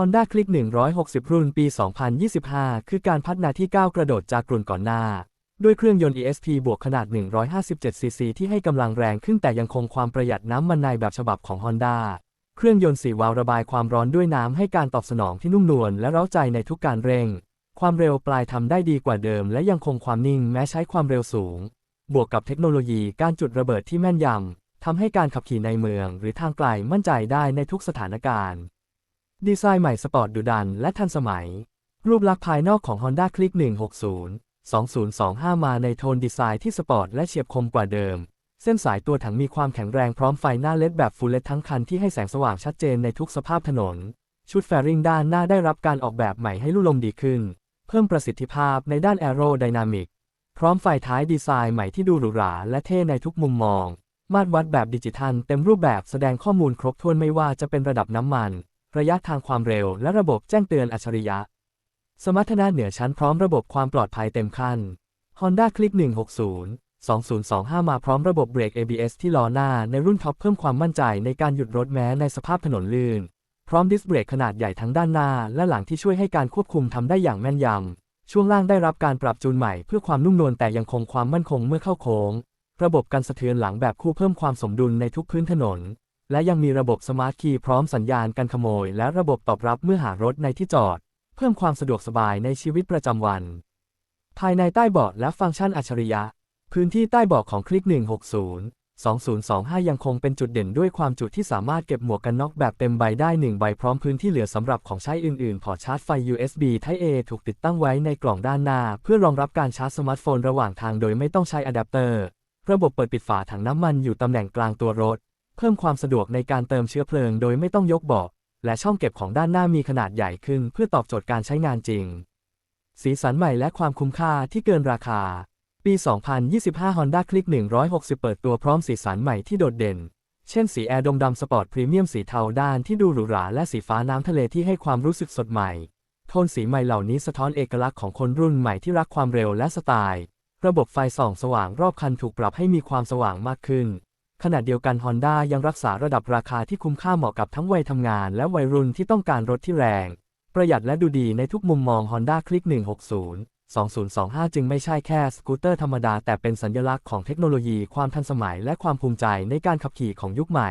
Honda Click 160 รุ่นปี 2025 คือการพัฒนาที่ก้าวกระโดดจากรุ่นก่อนหน้า ด้วยเครื่องยนต์ ESP บวกขนาด 157cc ที่ให้กำลังแรงขึ้นแต่ยังคงความประหยัดน้ำมันในแบบฉบับของ Honda เครื่องยนต์4วาล์วระบายความร้อนด้วยน้ำให้การตอบสนองที่นุ่มนวลและเร้าใจในทุกการเร่ง ความเร็วปลายทำได้ดีกว่าเดิม และยังคงความนิ่งแม้ใช้ความเร็วสูง บวกกับเทคโนโลยีการจุดระเบิดที่แม่นยำทำให้การขับขี่ในเมือง หรือทางไกลมั่นใจได้ในทุกสถานการณ์ ดีไซน์ใหม่สปอร์ตดุดันและทันสมัย รูปลักษณ์ภายนอกของ Honda Click 160 2025 มาในโทนดีไซน์ที่สปอร์ตและเฉียบคมกว่าเดิม เส้นสายตัวถังมีความแข็งแรงพร้อมไฟหน้าเลดแบบฟูลเลตทั้งคันที่ให้แสงสว่างชัดเจนในทุกสภาพถนน ชุดแฟริงด้านหน้าได้รับการออกแบบใหม่ให้ลู่ลมดีขึ้น เพิ่มประสิทธิภาพในด้านแอโรไดนามิกพร้อมไฟท้ายดีไซน์ใหม่ที่ดูหรูหราและเท่ในทุกมุมมอง มาตรวัดแบบดิจิทัลเต็มรูปแบบแสดงข้อมูลครบถ้วนไม่ว่าจะเป็นระดับน้ำมัน ระยะทางความเร็ว และระบบแจ้งเตือนอัจฉริยะ สมรรถนะเหนือชั้นพร้อมระบบความปลอดภัยเต็มขั้น Honda Click 160 2025 มาพร้อมระบบเบรก ABS ที่ล้อหน้าในรุ่นท็อปเพิ่มความมั่นใจในการหยุดรถแม้ในสภาพถนนลื่น พร้อมดิสเบรกขนาดใหญ่ทั้งด้านหน้า และหลังที่ช่วยให้การควบคุมทำได้อย่างแม่นยำ ช่วงล่างได้รับการปรับจูนใหม่เพื่อความนุ่มนวลแต่ยังคงความมั่นคงเมื่อเข้าโค้ง ระบบกันสะเทือนหลังแบบคู่เพิ่มความสมดุลในทุกพื้นถนน และยังมีระบบสมาร์ทคีย์พร้อมสัญญาณการขโมย และระบบตอบรับเมื่อหารถในที่จอด เพิ่มความสะดวกสบายในชีวิตประจำวัน ภายในใต้เบาะและฟังก์ชันอัจฉริยะ พื้นที่ใต้เบาะของคลิก 160 2025 ยังคงเป็นจุดเด่นด้วยความจุที่สามารถเก็บหมวกกันน็อกแบบเต็มใบได้ 1 ใบพร้อมพื้นที่เหลือสำหรับของใช้อื่นๆ พอชาร์จไฟ USB Type A ถูกติดตั้งไว้ในกล่องด้านหน้า เพื่อรองรับการชาร์จสมาร์ทโฟนระหว่างทางโดยไม่ต้องใช้อะแดปเตอร์ ระบบเปิดปิดฝาถังน้ำมันอยู่ตำแหน่งกลางตัวรถ เพิ่มความสะดวกในการเติมเชื้อเพลิงโดยไม่ต้องยกเบาะและช่องเก็บของด้านหน้ามีขนาดใหญ่ขึ้นเพื่อตอบโจทย์การใช้งานจริง สีสันใหม่และความคุ้มค่าที่เกินราคา ปี 2025 Honda Click 160 เปิดตัวพร้อมสีสันใหม่ที่โดดเด่น เช่นสีแอร์ดงดำสปอร์ตพรีเมียมสีเทาด้านที่ดูหรูหราและสีฟ้าน้ำทะเลที่ให้ความรู้สึกสดใหม่ โทนสีใหม่เหล่านี้สะท้อนเอกลักษณ์ของคนรุ่นใหม่ที่รักความเร็วและสไตล์ ระบบไฟส่องสว่างรอบคันถูกปรับให้มีความสว่างมากขึ้น ขณะเดียวกัน Honda ยังรักษาระดับราคาที่คุ้มค่าเหมาะกับทั้งวัยทำงานและวัยรุ่นที่ต้องการรถที่แรง ประหยัดและดูดีในทุกมุมมอง Honda Click 160 2025 จึงไม่ใช่แค่สกูตเตอร์ธรรมดา แต่เป็นสัญลักษณ์ของเทคโนโลยีความทันสมัยและความภูมิใจในการขับขี่ของยุคใหม่